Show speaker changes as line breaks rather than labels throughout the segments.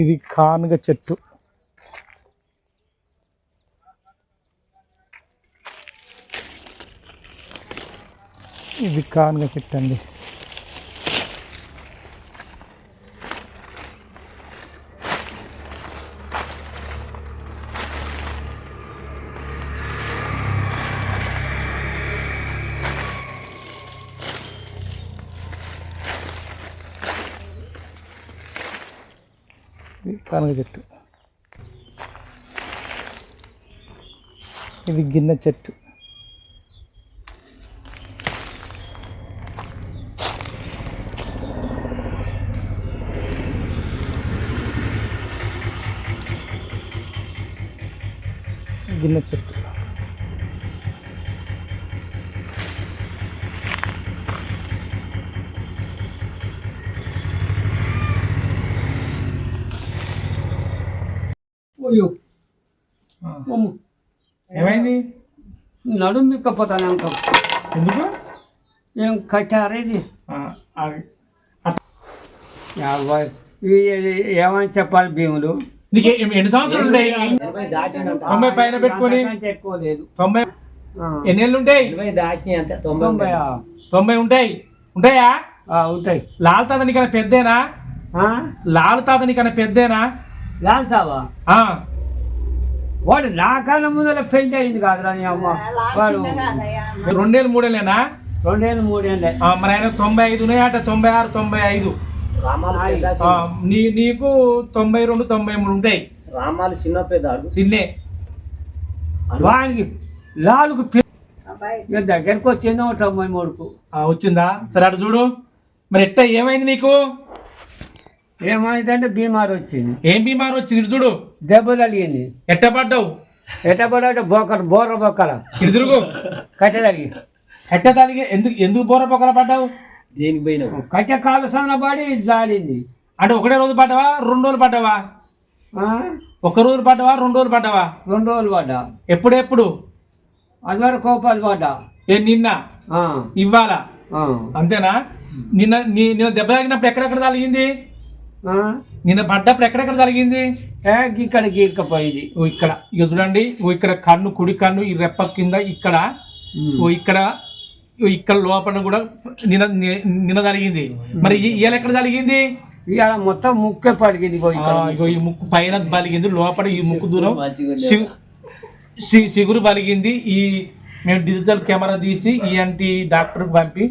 ఇది కానుగ చెట్టు. ఇది కానుగ చెట్టు అండి. ఇది కానగ చెట్టు. ఇది గిన్నె చెట్టు గిన్నె చెట్టు
అయ్యో అమ్ము.
ఏమైంది
నడుము మిక్కపోతాను అంక
ఎందుకు?
ఏం కట్టారు ఇది?
ఆ, ఆగి.
యాభై ఇవి ఏమని చెప్పాలి భీములు?
నీకు ఎన్ని సంవత్సరాలు ఉంటాయి? తొంభై పైన పెట్టుకొని.
ఎక్కువ లేదు.
తొంభై. ఎన్ని ఏళ్ళు ఉంటాయి?
ఇరవై దాటినాయి అంతే తొంభై
తొంభై
ఉంటాయి. ఉంటాయా.
ఆ, ఉంటాయి.
లాల్ తాత నీకన్నా పెద్దేనా?
ఆ?
లాల్ తాత నీకన్నా పెద్దేనా?
వాడు నా కాలం ముందర పెళ్ళి అయింది కాదురా నీ అమ్మ. వాడు
రెండేళ్ళు మూడేళ్ళేనా?
రెండేళ్ళు మూడేళ్ళే.
మరి ఆయన తొంభై ఐదు ఉన్నాయట తొంభై ఆరు తొంభై ఐదు. నీ నీకు తొంభై రెండు తొంభై మూడు ఉంటాయి.
రామాలు చిన్న పెద్దాడు
సిన్నే
వానికి లాలుకు దగ్గరికి వచ్చిందో తొంభై మూడుకు.
ఆ, వచ్చిందా? సరే అటు చూడు. మరి ఎట్ట ఏమైంది నీకు?
ఏమైందంటే బీమార్ వచ్చింది.
ఏం బీమారు వచ్చింది చూడు.
దెబ్బ తగిలింది.
ఎట్ట పడ్డావు?
ఎట్టబడంటే బోకర బోర్ర బొక్కల.
తిరుగు.
కట్టె తగిలి
ఎట్ట తలిగి ఎందుకు ఎందుకు బోర పొక్కల పడ్డావు?
దేనికి పోయినావు?
కట్టె కాలు సాన పడి జారింది
అంటే ఒకటే రోజు పడ్డావా? రెండు రోజులు పడ్డావా?
ఆ?
ఒక రోజు పడ్డావా? రెండు రోజులు పడ్డావా?
రెండు రోజులు పడ్డా.
ఎప్పుడెప్పుడు
అది వరకు కోపాలు పడ్డా.
ఏ నిన్న?
ఆ,
ఇవ్వాల? అంతేనా? నిన్న నీ నిన్న దెబ్బ తగినప్పుడు ఎక్కడెక్కడ తగిలింది. నిన్న పడ్డప్పుడు ఎక్కడెక్కడ
ఏ ఇక్కడ గీక్కపోయింది
ఓ ఇక్కడ. ఇక చూడండి. ఓ ఇక్కడ కన్ను కుడి కన్ను ఈ రెప్ప కింద ఇక్కడ. ఓ ఇక్కడ ఇక్కడ లోపల కూడా నిన్న ని- నిన్న తగిలింది మరి ఇవాళ ఎక్కడ తగిలింది
ఇవాళ మొత్తం ముక్కే పలిగింది
ఇగో ఈ ముక్కు పైన బలిగింది లోపల ఈ ముక్కు దూరం సిగురు బలిగింది ఈ మేము డిజిటల్ కెమెరా తీసి ఈఎన్టీ డాక్టర్కి పంపి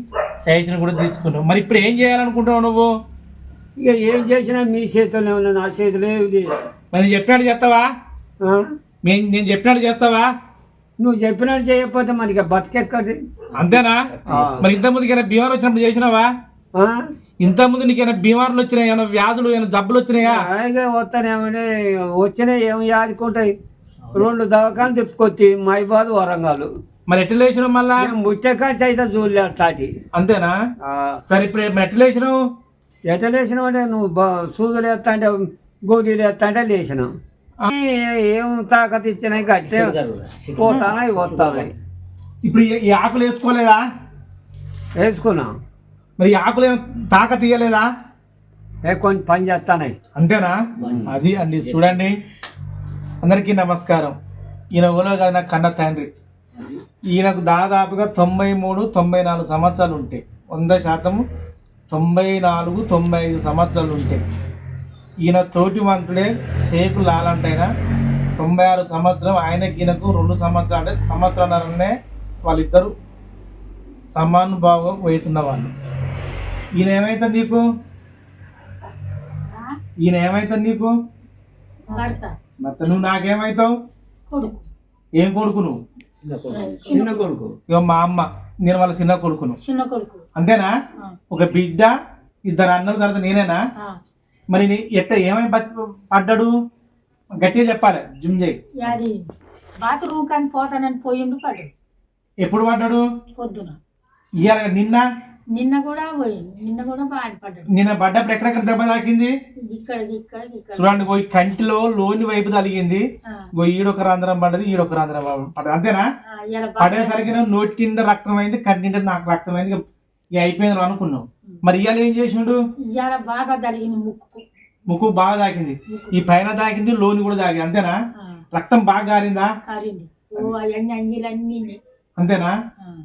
సజెషన్ కూడా తీసుకున్నాం. మరి ఇప్పుడు ఏం చేయాలనుకుంటున్నావు నువ్వు?
ఇక ఏం చేసినా మీ చేతుల్లో ఉన్న నా చేతిలో ఏమి లేదు.
మరి చెప్పినట్టు చేస్తావా? నేను నేను చెప్పినట్టు చేస్తావా?
నువ్వు చెప్పినట్టు చేయకపోతే మనకి బతికెక్కడి
అంతేనా. మరి ఇంతకుముందు ఏమైనా బీమారు వచ్చినప్పుడు చేసినావా?
ఆ?
ఇంతకుముందు నీకు ఏమైనా బీమార్లు వచ్చినాయా? ఏమైనా వ్యాధులు ఏమైనా జబ్బులు వచ్చినాయా?
ఇక వస్తానేమంటే వచ్చినా ఏం యాదుకుంటాయి రెండు దవాఖాలు తిప్పుకొచ్చి మైబాద్ వరంగల్.
మరి ఎట్లా లేచినావు మళ్ళా?
ముచ్చకాచి అయితే చూడలే అట్లాంటి
అంతేనా? సరే ఇప్పుడు మరి ఎట్లా లేచినావు
అంటే నువ్వు బా- సూదులు వేస్తా అంటే గోళీలు వేస్తా అంటే లేచినావు.
ఆ.
ఏ- తాకత్ ఇచ్చినాయి గట్టే పోతానాయి వస్తానాయి
ఇప్పుడు ఈ- ఆకులు వేసుకోలేదా?
వేసుకున్నాం.
మరి ఈ ఆకులు ఏమైనా తాక తీయలేదా
ఏ కొన్ని పని చేస్తానాయి
అంతేనా? అది అండి చూడండి. అందరికీ నమస్కారం. ఈయన ఊలో కాదు నాకు కన్న తండ్రి. ఈయనకు దాదాపుగా తొంభై మూడు తొంభై నాలుగు సంవత్సరాలు ఉంటాయి వంద శాతము తొంభై నాలుగు తొంభై ఐదు సంవత్సరాలు ఉంటాయి ఈయన తోటి మంత్రుడే షేకు లాలంటైనా తొంభై ఆరు సంవత్సరం ఆయనకి ఈయనకు రెండు సంవత్సరాలు అంటే సంవత్సరాలనే వాళ్ళిద్దరు సమానుభావం వయసున్న వాళ్ళు ఈయన ఏమైతే నీకు? ఈయన ఏమైతుంది నీకు?
భర్త.
నువ్వు నాకేమైతావు?
కొడుకు.
ఏం కొడుకు నువ్వు?
చిన్న కొడుకు.
ఇక మా అమ్మ. నేను వాళ్ళ చిన్న కొడుకును.
చిన్న కొడుకు.
అంతేనా? ఒక బిడ్డ ఇద్దరు అన్నల తర్వాత నేనేనా. మరి ఎట్ట ఏమై పడ్డాడు? గట్టిగా చెప్పాలి జిమ్ చేయి.
బాత్రూమ్ కానీ పోతానని పోయిండు పడు.
ఎప్పుడు పడ్డాడు?
పొద్దున.
ఇవాళ నిన్న?
నిన్న కూడా నిన్న కూడా బాగా పడ్డాడు.
నిన్న పడ్డప్పుడు ఎక్కడెక్కడ దెబ్బ తాకింది?
ఇక్కడ ఇక్కడ ఇక్కడ.
చూడండి పోయి కంటిలో లోని వైపు తగిలింది గో ఈడొక రంధ్రం పడ్డది ఈడొక రంధ్రం పడ్డది. అంతేనా? పడేసరికి నోటి కింద రక్తం అయింది కన్ను నిండా నాకు రక్తం అయింది ఇక అయిపోయింది అనుకున్నాం. మరి ఇవాళ ఏం చేసిండు?
ఇవాళ బాగా జరిగింది ముక్కు.
ముక్కు బాగా తాకింది. ఈ పైన తాకింది లోని కూడా తాకి అంతేనా? రక్తం బాగా కారిందా?
కారింది. ఓ అవన్నీ అంగిలన్నీ
అంతేనా?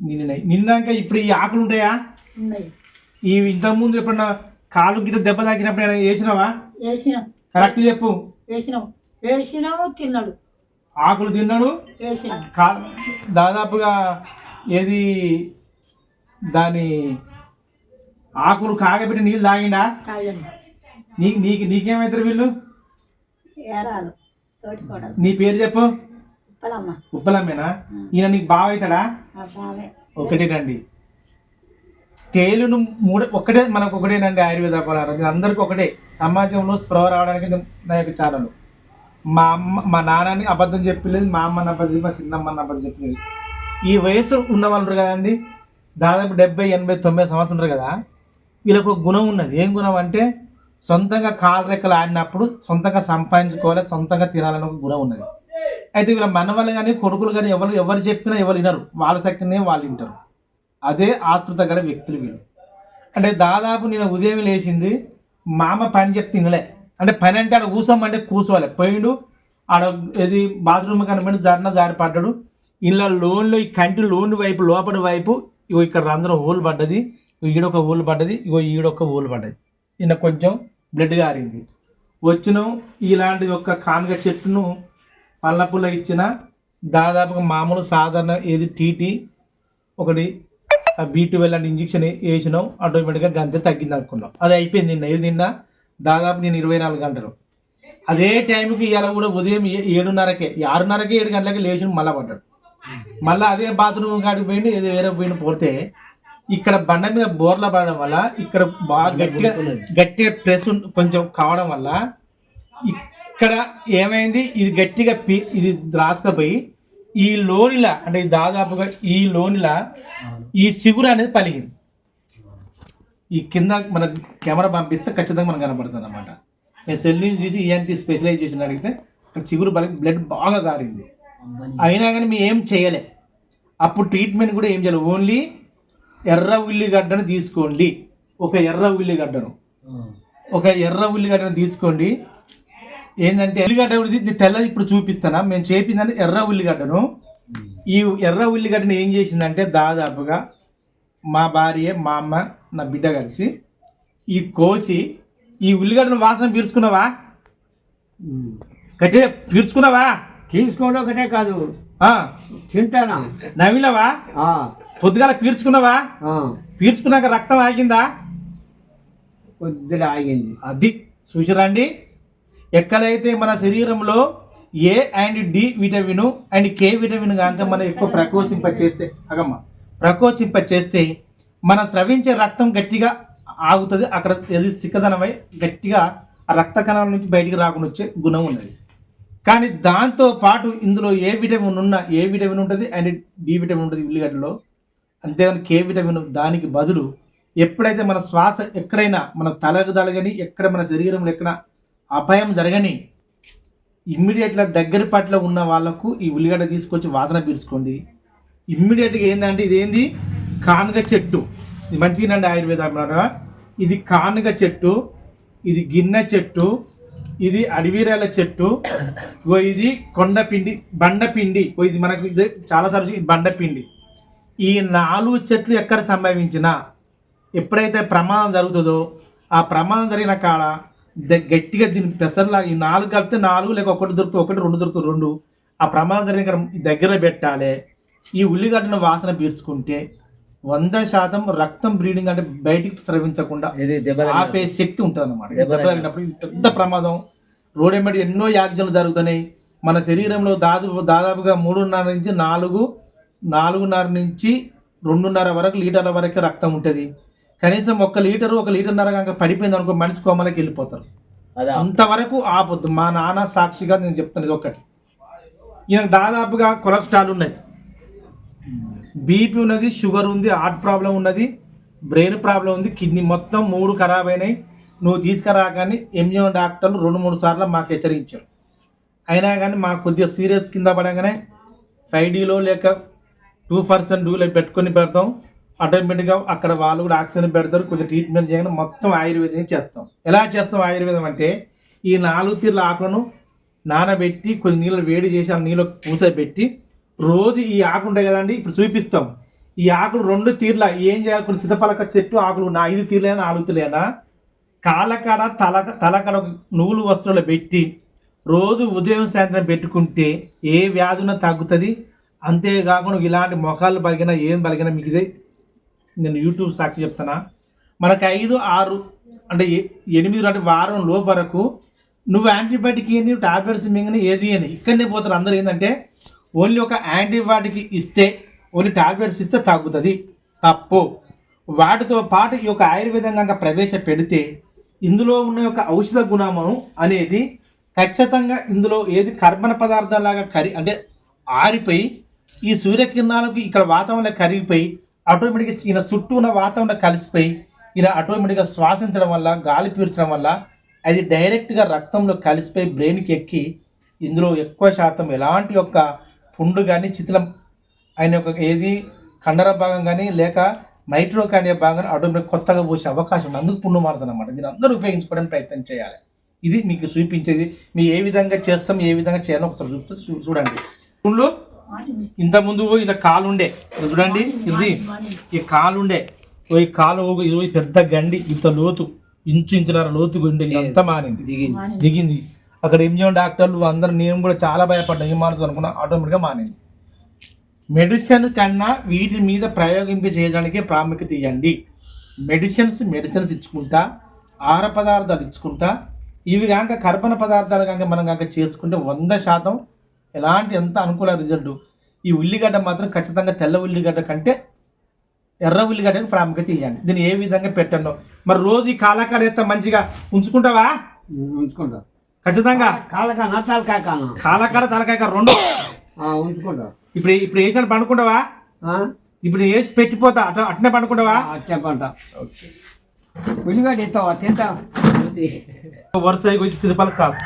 నిన్న నిన్నాక ఇప్పుడు ఈ ఆకులు ఉంటాయా? ఈ ఇంతకుముందు ఎప్పుడన్నా కాలు గిట్ట దెబ్బ తాకినప్పుడు ఏమైనా వేసినావా?
వేసినాం.
కరెక్ట్ చెప్పు.
వేసినాం. వేసినాము తిన్నాడు.
ఆకులు తిన్నాడు?
వేసినాం.
కా దాదాపుగా ఏది దాని ఆకులు కాగబెట్టి నీళ్ళు తాగిండా? నీ నీకు నీకేమవుతారు వీళ్ళు?
ఏరాలు.
నీ పేరు చెప్పు.
ఉప్పలమ్మ.
ఉప్పలమ్మేనా? ఈయన నీకు బావ అవుతాడా
ఆ బావే.
ఒకటేనండి తేలును మూడు ఒకటే మనకు ఒకటేనండి ఆయుర్వేద పదార్థం ఇది అందరికీ ఒకటే. సమాజంలో స్పృహ రావడానికి నా యొక్క ఛానల్. మా అమ్మ మా నాన్నని అబద్ధం చెప్పలేదు మా అమ్మని అబద్ధం మా చిన్నమ్మని అబద్ధం చెప్పలేదు ఈ వయసు ఉన్న వాళ్ళు కదండి దాదాపు డెబ్బై ఎనభై తొంభై సంవత్సరాలు ఉంటారు కదా వీళ్ళకు ఒక గుణం ఉన్నది. ఏం గుణం అంటే సొంతంగా కాలు రెక్కలు ఆడినప్పుడు సొంతంగా సంపాదించుకోవాలి సొంతంగా తినాలని ఒక గుణం ఉన్నది. అయితే వీళ్ళ మనవాళ్ళు కానీ కొడుకులు కానీ ఎవరు ఎవరు చెప్పినా ఎవరు వినరు. వాళ్ళ సక్కనే వాళ్ళు వింటారు. అదే ఆతృత గల వ్యక్తులు వీళ్ళు. అంటే దాదాపు నేను ఉదయం లేచింది మామ పని చెప్తే తినలే. అంటే పని అంటే ఆడ కూసోమంటే కూసోవాలి. పోయిండు ఆడ ఇది బాత్రూమ్ కనబడి జర్న జారి పడ్డాడు. ఇలా లోన్లో ఈ కంటి లోన్ వైపు లోపలి వైపు ఇగో ఇక్కడ రంధ్రం హోల్ పడ్డది ఈడొక హోల్ పడ్డది ఇగో ఈడొక హోల్ పడ్డది. ఈయన కొంచెం బ్లడ్ గారింది. వచ్చినాం ఇలాంటి ఒక కానుక చెట్టును పళ్ళపుల్ల ఇచ్చిన దాదాపుగా మామూలు సాధారణ ఏది టీటీ ఒకటి బీ ట్వెల్వ్ అంటే ఇంజక్షన్ వేసినాం. ఆటోమేటిక్గా గంతే తగ్గింది అనుకున్నాం. అది అయిపోయింది నిన్న. ఇది నిన్న? దాదాపు నేను ఇరవై నాలుగు గంటలు. అదే టైంకి ఇవాళ కూడా ఉదయం ఏడున్నరకే. ఆరున్నరకే ఏడు గంటలకి లేచి మళ్ళా పడ్డాడు. మళ్ళీ అదే బాత్రూమ్ కాడికి పోయిండు ఏదో వేరే పోయిన పోతే ఇక్కడ బండ మీద బోర్ల పడడం వల్ల ఇక్కడ బాగా గట్టిగా గట్టిగా ప్రెస్ కొంచెం కావడం వల్ల ఇక్కడ ఏమైంది? ఇది గట్టిగా పి ఇది రాసుకపోయి ఈ లోనిలా అంటే దాదాపుగా ఈ లోనిలా ఈ సిగురు అనేది పలిగింది. ఈ కింద మన కెమెరా పంపిస్తే ఖచ్చితంగా మనకు కనపడుతుంది అనమాట నేను సెల్ నుంచి చూసి ఈఎన్టీ స్పెషలైజేషన్ అడిగితే అక్కడ చిగురు పలికి బ్లడ్ బాగా కారింది. అయినా కానీ మేము ఏం చేయలే. అప్పుడు ట్రీట్మెంట్ కూడా ఏం చేయలేదు ఓన్లీ ఎర్ర ఉల్లిగడ్డను తీసుకోండి. ఒక ఎర్ర ఉల్లిగడ్డను ఒక ఎర్ర ఉల్లిగడ్డను తీసుకోండి. ఏంటంటే ఉల్లిగడ్డ ఉడిది తెల్లది ఇప్పుడు చూపిస్తానా. మేము చేపిందని ఎర్ర ఉల్లిగడ్డను. ఈ ఎర్ర ఉల్లిగడ్డను ఏం చేసిందంటే దాదాపుగా మా భార్య మా అమ్మ నా బిడ్డ కలిసి ఈ కోసి ఈ ఉల్లిగడ్డను వాసన పీల్చుకున్నావా గట్టిగా పీల్చుకున్నావా
తీసుకోవడం ఒకటే కాదు. తింటానా?
నవ్వినవా? పొద్దుగాల పీల్చుకున్నావా పీల్చుకున్నాక రక్తం ఆగిందా?
కొద్దిగా ఆగింది.
అది. చూసిరండి ఎక్కడైతే మన శరీరంలో A and D vitamin and K vitamin కనుక మనం ఎక్కువ ప్రకోచింప చేస్తే అగమ్మ ప్రకోచింప చేస్తే మన స్రవించే రక్తం గట్టిగా ఆగుతుంది. అక్కడ ఏది చిక్కదనమై గట్టిగా ఆ రక్త కణాల నుంచి బయటికి రాకుండా వచ్చే గుణం ఉన్నది. కానీ దాంతో పాటు ఇందులో ఏ విటమిన్ ఉన్నా ఏ విటమిన్ ఉంటుంది అండ్ డి విటమిన్ ఉంటుంది ఉల్లిగడ్డలో. అంతేగాని కే విటమిన్ దానికి బదులు ఎప్పుడైతే మన శ్వాస ఎక్కడైనా మన తలకు తలగని ఎక్కడ మన శరీరంలో ఎక్కడ అపాయం జరగని ఇమ్మీడియట్గా దగ్గర పట్ల ఉన్న వాళ్ళకు ఈ ఉల్లిగడ్డ తీసుకొచ్చి వాసన పీల్చుకోండి. ఇమ్మీడియట్గా ఏంటంటే ఇదేంది? కానుగ చెట్టు. ఇది మంచిగానండి ఆయుర్వేద అన్నమాట ఇది కానుగ చెట్టు ఇది గిన్నె చెట్టు ఇది అడవిరాల చెట్టు ఓ ఇది కొండపిండి బండపిండి. ఇగో ఇది మనకు ఇది చాలాసార్లు ఇది బండపిండి. ఈ నాలుగు చెట్లు ఎక్కడ సంభవించినా ఎప్పుడైతే ప్రమాదం జరుగుతుందో ఆ ప్రమాదం జరిగిన కాడ గట్టిగా దీని పెసర్లాగా ఈ నాలుగు కలిపితే నాలుగు లేక ఒకటి దొరుకుతుంది ఒకటి రెండు దొరుకుతుంది రెండు. ఆ ప్రమాదం జరిగిన దగ్గర పెట్టాలి. ఈ ఉల్లిగడ్డను వాసన పీల్చుకుంటే వంద శాతం రక్తం బ్లీడింగ్ అంటే బయటికి స్రవించకుండా ఆపే శక్తి ఉంటుంది తగిలినప్పుడు ఇది పెద్ద ప్రమాదం. రోడ్ ఎమ్మడి ఎన్నో యాజ్ఞలు జరుగుతున్నాయి. మన శరీరంలో దాదాపు దాదాపుగా మూడున్నర నుంచి నాలుగు నాలుగున్నర నుంచి రెండున్నర వరకు లీటర్ల వరకు రక్తం ఉంటుంది. కనీసం ఒక లీటరు ఒక లీటర్న్నర కనుక పడిపోయింది అనుకో మనిషి కోమలకి వెళ్ళిపోతారు.
అదా.
అంతవరకు ఆపొద్దు. మా నాన్న సాక్షిగా నేను చెప్తాను ఇది ఒక్కటి ఈయన దాదాపుగా కొలెస్ట్రాల్ ఉన్నది. బీపీ ఉన్నది షుగర్ ఉంది హార్ట్ ప్రాబ్లం ఉన్నది బ్రెయిన్ ప్రాబ్లం ఉంది కిడ్నీ మొత్తం మూడు ఖరాబ్ అయినాయి. నువ్వు తీసుకురా కానీ ఎంజిఓ డాక్టర్లు రెండు మూడు సార్లు మాకు హెచ్చరించారు. అయినా కానీ మాకు కొద్దిగా సీరియస్ కింద పడగానే ఫైవ్ డీలో లేక టూ పర్సెంట్ డూలో పెట్టుకొని పెడతాం. ఆటోమేటిక్గా అక్కడ వాళ్ళు కూడా ఆక్సిజన్ పెడతారు కొంచెం ట్రీట్మెంట్ చేయగానే మొత్తం ఆయుర్వేదం చేస్తాం. ఎలా చేస్తాం ఆయుర్వేదం అంటే ఈ నాలుగు తీర్ల ఆకులను నానబెట్టి కొన్ని నీళ్ళు వేడి చేసి ఆ నీళ్ళు పూసబెట్టి రోజు ఈ ఆకు ఉంటాయి కదండి ఇప్పుడు చూపిస్తాం. ఈ ఆకులు రెండు తీర్ల ఏం చేయాలి? కొన్ని సీతపలక చెట్టు ఆకులు నా ఐదు తీర్లైనా నాలుగు తీర్లైనా కాళ్ళకాడ తల తలకాడ నువ్వులు వస్తువులు పెట్టి రోజు ఉదయం సాయంత్రం పెట్టుకుంటే ఏ వ్యాధున తగ్గుతుంది. అంతేకాకుండా ఇలాంటి మొఖాలు పలిగినా ఏం పలిగినా మీకు ఇదే నేను యూట్యూబ్ సాక్షి చెప్తున్నా. మనకు ఐదు ఆరు అంటే ఎనిమిది అంటే వారం లోపు వరకు నువ్వు యాంటీబయాటిక్ ఏంది టాబ్లెట్స్ మింగిన ఏది అని ఇక్కడనే పోతారు. అందరూ ఏంటంటే ఓన్లీ ఒక యాంటీబయాటిక్ ఇస్తే ఓన్లీ టాబ్లెట్స్ ఇస్తే తగ్గుతుంది. తప్పు. వాటితో పాటు ఈ యొక్క ఆయుర్వేదం కనుక ప్రవేశపెడితే ఇందులో ఉన్న యొక్క ఔషధ గుణము అనేది ఖచ్చితంగా ఇందులో ఏది కర్బన పదార్థాలాగా కరి అంటే ఆరిపోయి ఈ సూర్యకిరణాలకు ఇక్కడ వాతావరణం కరిగిపోయి ఆటోమేటిక్గా ఈయన చుట్టూ ఉన్న వాతావరణం కలిసిపోయి ఈయన ఆటోమేటిక్గా శ్వాసించడం వల్ల గాలి పీల్చడం వల్ల అది డైరెక్ట్గా రక్తంలో కలిసిపోయి బ్రెయిన్కి ఎక్కి ఇందులో ఎక్కువ శాతం ఎలాంటి యొక్క పుండు కానీ చిత్రం ఆయన యొక్క ఏది కండర భాగం కానీ లేక మైట్రో కానీ భాగం ఆటోమేటిక్ కొత్తగా పోసే అవకాశం ఉంది. అందుకు పుండు మారుతుంది అనమాట దీన్ని అందరూ ఉపయోగించుకోవడానికి ప్రయత్నం చేయాలి. ఇది మీకు చూపించేది. మీ ఏ విధంగా చేస్తాం ఏ విధంగా చేయాలో ఒకసారి చూస్తే చూ- చూడండి. పుండ్లు ఇంత ముందు ఇలా కాలు ఉండే చూడండి ఇది ఈ కాలు ఉండే ఓ ఈ కాలు ఇది పెద్ద గండి ఇంత లోతు ఇంచు ఇంచున్నర లోతు ఉండే ఇదంతా మారింది.
దిగింది.
దిగింది. అక్కడ ఏం చేయండి డాక్టర్లు అందరూ నేను కూడా చాలా భయపడ్డా ఏం మారుతుంది అనుకున్నా ఆటోమేటిక్గా మానింది మెడిసిన్ కన్నా వీటి మీద ప్రయోగింప చేయడానికి ప్రాముఖ్యత ఇవ్వండి. మెడిసిన్స్ మెడిసిన్స్ ఇచ్చుకుంటా ఆహార పదార్థాలు ఇచ్చుకుంటా ఇవి కాక కర్బన పదార్థాలు కనుక మనం కనుక చేసుకుంటే వంద శాతం ఎలాంటి ఎంత అనుకూల రిజల్ట్ ఈ ఉల్లిగడ్డ మాత్రం ఖచ్చితంగా తెల్ల ఉల్లిగడ్డ కంటే ఎర్ర ఉల్లిగడ్డకు ప్రాముఖ్యత ఇవ్వండి. దీన్ని ఏ విధంగా పెట్టండి మరి రోజు ఈ కాలాకాడ ఎత్తా మంచిగా ఉంచుకుంటావా?
ఉంచుకుంటా.
ఖచ్చితంగా?
కాళ్ళకన్నా తలకాయ కన్నా
కాలాకాడ తలకాయ రెండు.
ఉంచుకుంటా.
ఇప్పుడు ఇప్పుడు వేసాను పండుకుంటావా? ఇప్పుడు వేసి పెట్టిపోతా? అట్లా అట్నే పండుకుంటావా?
ఆ, చెప్పంట ఉల్లిగడ్డ ఇస్తావా తింటా.
వరుస వచ్చి శిల్పాలు కాదు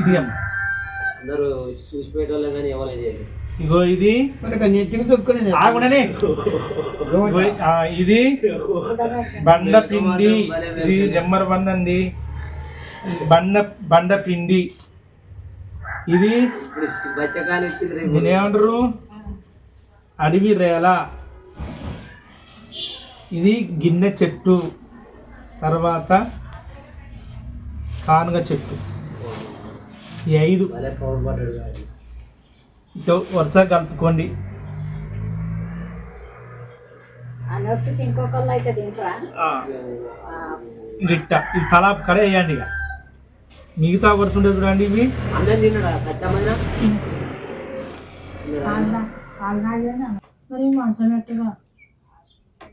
ఇది అమ్మ.
అందరూ చూసిపోయేటోళ్ళే కానీ ఎవరైతే
ఇగో ఇది.
ఉల్లిగడ్డ నెత్తికి దుక్కుని
ఆగునని ఇగో, ఆ, ఇది బండ పిండి ఇది నెంబర్ వన్ అండి. బండ బండ పిండి ఇది
ఇప్పుడు బచ్చకాలు ఇచ్చింది రేపు.
దీని ఏమంటారు అడవి రేల. ఇది గిన్నె చెట్టు. తర్వాత కానుగ చెట్టు. ఈ ఐదు వరుస కలుపుకోండి. ఇట్ట ఇది తలా కడ వేయండి ఇక. మిగతా వరుస ఉండేది చూడండి ఇవి.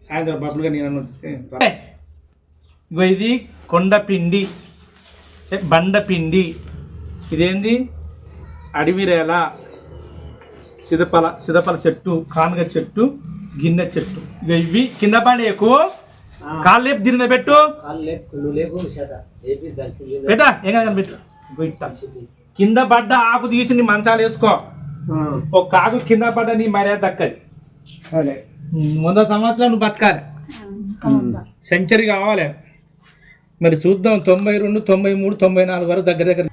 సాయంత్రం బబ్బులుగా నేను. ఇగో ఇది కొండ పిండి. బండ పిండి. ఇదేంది? అడవిరేల సిదపల సిదపల చెట్టు కానుగ చెట్టు గిన్నె చెట్టు. ఇక ఇవి కింద పడి ఎక్కువ కాళ్ళు లేపు దీని పెట్టు. పెట్టా. ఏం కాదు పెట్టు. కింద పడ్డ ఆకు తీసి నీ మంచాలు వేసుకో. ఒక ఆకు కింద పడ్డ నీ మర్యాద దక్కది. వంద సంవత్సరాలు నువ్వు బతకాలి. సెంచరీ కావాలి. మరి చూద్దాం తొంభై రెండు తొంభై మూడు తొంభై నాలుగు వరకు దగ్గర దగ్గర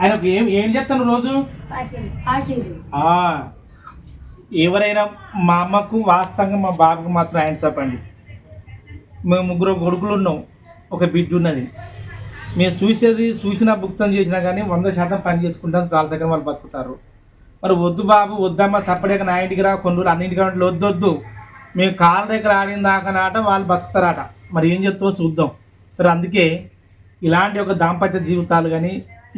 ఆయన ఏం ఏం చెప్తాను రోజు? ఎవరైనా మా అమ్మకు వాస్తవంగా మా బాబుకు మాత్రం ఆయన చెప్పండి మేము ముగ్గురు కొడుకులు ఉన్నాం. ఒక బిడ్డ ఉన్నది. మేము చూసేది చూసినా భుక్తం చేసినా కానీ వంద శాతం పని చేసుకుంటాం చాలా సగం వాళ్ళు బతుకుతారు. మరి వద్దు బాబు వద్దమ్మా సపరేట్గా నా ఇంటికి రా కొన్ని రోజులు అన్నింటికి అంటే వద్దు వద్దు మేము కాళ్ళ దగ్గర ఆడిన దాకానాట వాళ్ళు బతుకుతారట. మరి ఏం చెప్తావో చూద్దాం. సరే అందుకే ఇలాంటి ఒక దాంపత్య జీవితాలు కానీ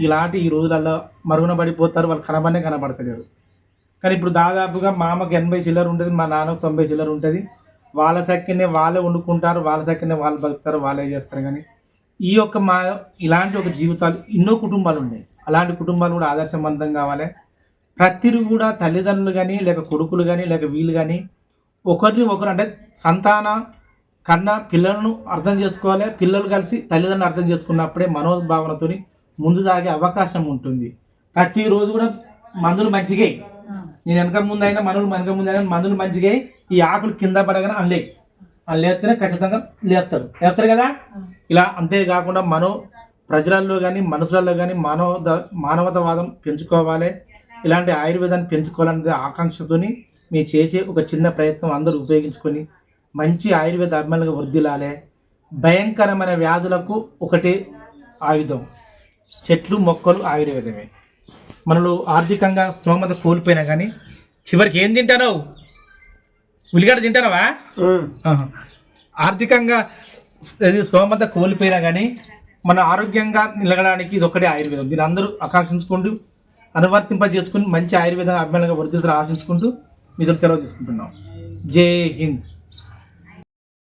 ఇలాంటి ఈ రోజులలో మరుగున పడిపోతారు వాళ్ళు కనబడే కనబడతలేరు. కానీ ఇప్పుడు దాదాపుగా మామకు ఎనభై చిల్లర ఉంటుంది మా నాన్నకు తొంభై చిల్లర ఉంటుంది. వాళ్ళ సక్కినే వాళ్ళే వండుకుంటారు వాళ్ళ సక్కినే వాళ్ళు బతుకుతారు వాళ్ళే చేస్తారు కానీ ఈ యొక్క మా ఇలాంటి ఒక జీవితాలు ఎన్నో కుటుంబాలు ఉన్నాయి. అలాంటి కుటుంబాలు కూడా ఆదర్శవంతం కావాలి. ప్రతిరు కూడా తల్లిదండ్రులు కానీ లేక కొడుకులు కానీ లేక వీళ్ళు కానీ ఒకరిని ఒకరు అంటే సంతాన కన్నా పిల్లలను అర్థం చేసుకోవాలి. పిల్లలు కలిసి తల్లిదండ్రులు అర్థం చేసుకున్నప్పుడే మనోభావనతో ముందు సాగే అవకాశం ఉంటుంది. ప్రతిరోజు కూడా మందులు మంచిగా. నేను వెనక ముందు అయినా మనులు వెనక ముందు అయినా మందులు మంచిగా. ఈ ఆకులు కింద పడగానే వాళ్ళు లేస్తేనే ఖచ్చితంగా లేస్తారు. లేస్తారు కదా? ఇలా అంతేకాకుండా మనో ప్రజలలో కానీ మనసులలో కానీ మానవత మానవతావాదం పెంచుకోవాలి. ఇలాంటి ఆయుర్వేదాన్ని పెంచుకోవాలనే ఆకాంక్షతోని మీరు చేసే ఒక చిన్న ప్రయత్నం అందరూ ఉపయోగించుకొని మంచి ఆయుర్వేద అభిమానులుగా వర్ధిల్లాలి భయంకరమైన వ్యాధులకు ఒకటే ఆయుధం. చెట్లు మొక్కలు ఆయుర్వేదమే. మనలో ఆర్థికంగా స్తోమత కోల్పోయినా కానీ చివరికి ఏం తింటానో ఉల్లిగడ్డ తింటానవా. ఆర్థికంగా స్తోమత కోల్పోయినా కానీ మన ఆరోగ్యంగా నిలగడానికి ఇది ఒకటే ఆయుర్వేదం. దీన్ని అందరూ ఆకాంక్షించుకుంటూ అనువర్తింప చేసుకుని మంచి ఆయుర్వేదం అభిమానంగా వర్ధితులు ఆశించుకుంటూ మీతో సెలవు తీసుకుంటున్నాం. జై హింద్.